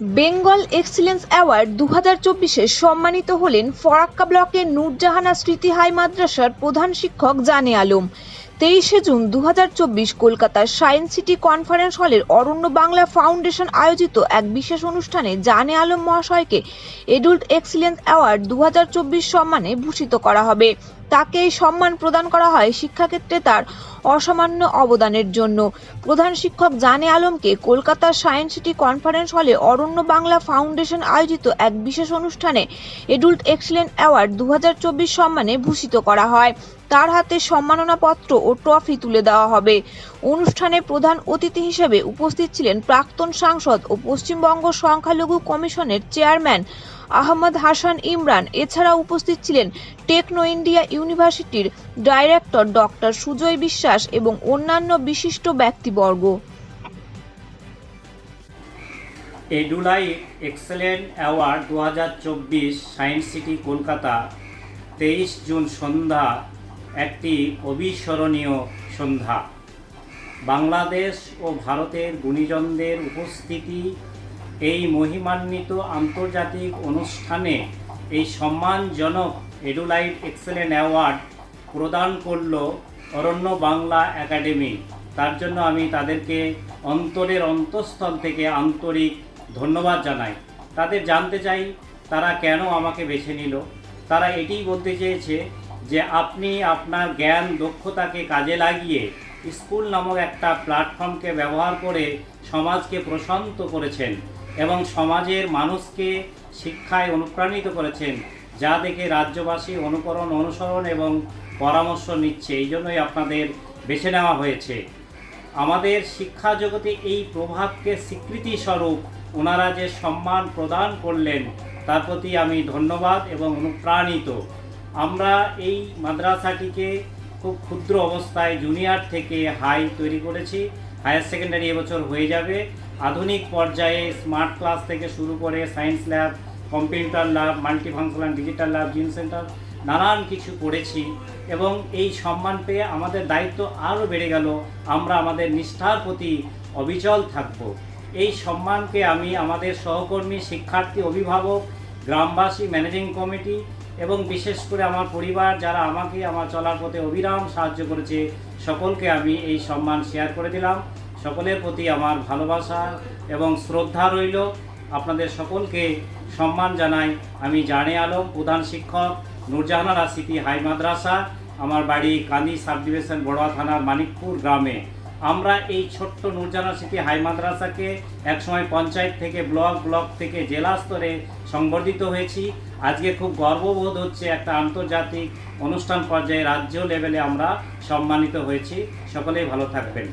Bengal excellence award দু হাজার চব্বিশে সম্মানিত হলেন ফরাক্কা ব্লকের নূরজাহানা স্মৃতি হাই মাদ্রাসার প্রধান শিক্ষক জানে আলম। তেইশে জুন দু হাজার চব্বিশ কলকাতার সায়েন্স সিটি কনফারেন্স হলের অরণ্য বাংলা ফাউন্ডেশন আয়োজিত এক বিশেষ অনুষ্ঠানে জানে আলম মহাশয়কে এডুল্ট এক্সিলেন্স অ্যাওয়ার্ড দু হাজার চব্বিশ সম্মানে ভূষিত করা হবে। তাকে সম্মান প্রদান করা হয় শিক্ষাক্ষেত্রে তার অসামান্য অবদানের জন্য। প্রধান শিক্ষক জানে আলমকে কলকাতার সায়েন্স সিটি কনফারেন্স হলে অরণ্য বাংলা ফাউন্ডেশন আয়োজিত এক বিশেষ অনুষ্ঠানে এডুল্ট এক্সিলেন্ট অ্যাওয়ার্ড দু হাজার চব্বিশ সম্মানে ভূষিত করা হয়। তার হাতে সম্মাননাপত্র ও ট্রফি তুলে দেওয়া হবে। অনুষ্ঠানে প্রধান অতিথি হিসেবে উপস্থিত ছিলেন প্রাক্তন সাংসদ ও পশ্চিমবঙ্গ সংখ্যালঘু কমিশনের চেয়ারম্যান আহমদ হাসান ইমরান এছাড়া উপস্থিত ছিলেন টেকনো ইন্ডিয়া ইউনিভার্সিটির ডাইরেক্টর ডক্টর সুজয় বিশ্বাস এবং অন্যান্য বিশিষ্ট ব্যক্তিবর্গ। এডুলাই এক্সেলেন্ট অ্যাওয়ার্ড দু হাজার চব্বিশ সায়েন্স সিটি কলকাতা তেইশ জুন সন্ধ্যা একটি অবিস্মরণীয় সন্ধ্যা। বাংলাদেশ ও ভারতের গুণীজনদের উপস্থিতি এই মহিমান্বিত আন্তর্জাতিক অনুষ্ঠানে এই সম্মানজনক এডুলাইট এক্সেলেন্ট অ্যাওয়ার্ড প্রদান করল অরণ্য বাংলা একাডেমি। তার জন্য আমি তাদেরকে অন্তরের অন্তঃস্থল থেকে আন্তরিক ধন্যবাদ জানাই। তাদের জানতে চাই, তারা কেন আমাকে বেছে নিল? তারা এটিই বলতে চেয়েছে যে আপনি আপনার জ্ঞান, দক্ষতাকে কাজে লাগিয়ে স্কুল নামক একটা প্ল্যাটফর্মকে ব্যবহার করে সমাজকে প্রশান্ত করেছেন। এবং সমাজের মানুষকে শিক্ষায় অনুপ্রাণিত করেছেন, যা দেখে রাজ্যবাসী অনুকরণ, অনুসরণ এবং পরামর্শ নিচ্ছে। এই জন্যই আপনাদের বেছে নেওয়া হয়েছে। আমাদের শিক্ষা জগতে এই প্রভাবকে স্বীকৃতি স্বরূপ ওনারা যে সম্মান প্রদান করলেন, তার প্রতি আমি ধন্যবাদ এবং অনুপ্রাণিত। আমরা এই মাদ্রাসাটিকে খুব ক্ষুদ্র অবস্থায় জুনিয়র থেকে হাই তৈরি করেছি। হায়ার সেকেন্ডারি এবছর হয়ে যাবে। আধুনিক পর্যায়ে স্মার্ট ক্লাস থেকে শুরু করে science lab, computer lab, multifunctional digital lab, gym centre, নানান কিছু করেছি এবং এই সম্মান পেয়ে আমাদের দায়িত্ব আরও বেড়ে গেল। আমরা আমাদের নিষ্ঠার প্রতি অবিচল থাকব। এই সম্মানকে আমি আমাদের সহকর্মী, শিক্ষার্থী, অভিভাবক, গ্রামবাসী, ম্যানেজিং কমিটি এবং বিশেষ করে আমার পরিবার যারা আমাকে আমার চলার পথে অবিরাম সাহায্য করেছে, সকলকে আমি এই সম্মান শেয়ার করে দিলাম। সকলের প্রতি আমার ভালোবাসা এবং শ্রদ্ধা রইল। আপনাদের সকলকে সম্মান জানাই। আমি জানে আলম, প্রধান শিক্ষক নূরজাহানারা সিটি হাই মাদ্রাসা। আমার বাড়ি কান্দি সাব ডিভিশন বড়ুয়া থানার মানিকপুর গ্রামে। আমরা এই ছোট্ট নূরজাহানা সিটি হাই মাদ্রাসাকে একসময় পঞ্চায়েত থেকে ব্লক ব্লক থেকে জেলা স্তরে সংবর্ধিত হয়েছি। আজকে খুব গর্ববোধ হচ্ছে একটা আন্তর্জাতিক অনুষ্ঠান পর্যায়ে রাজ্য লেভেলে আমরা সম্মানিত হয়েছি। সকলেই ভালো থাকবেন।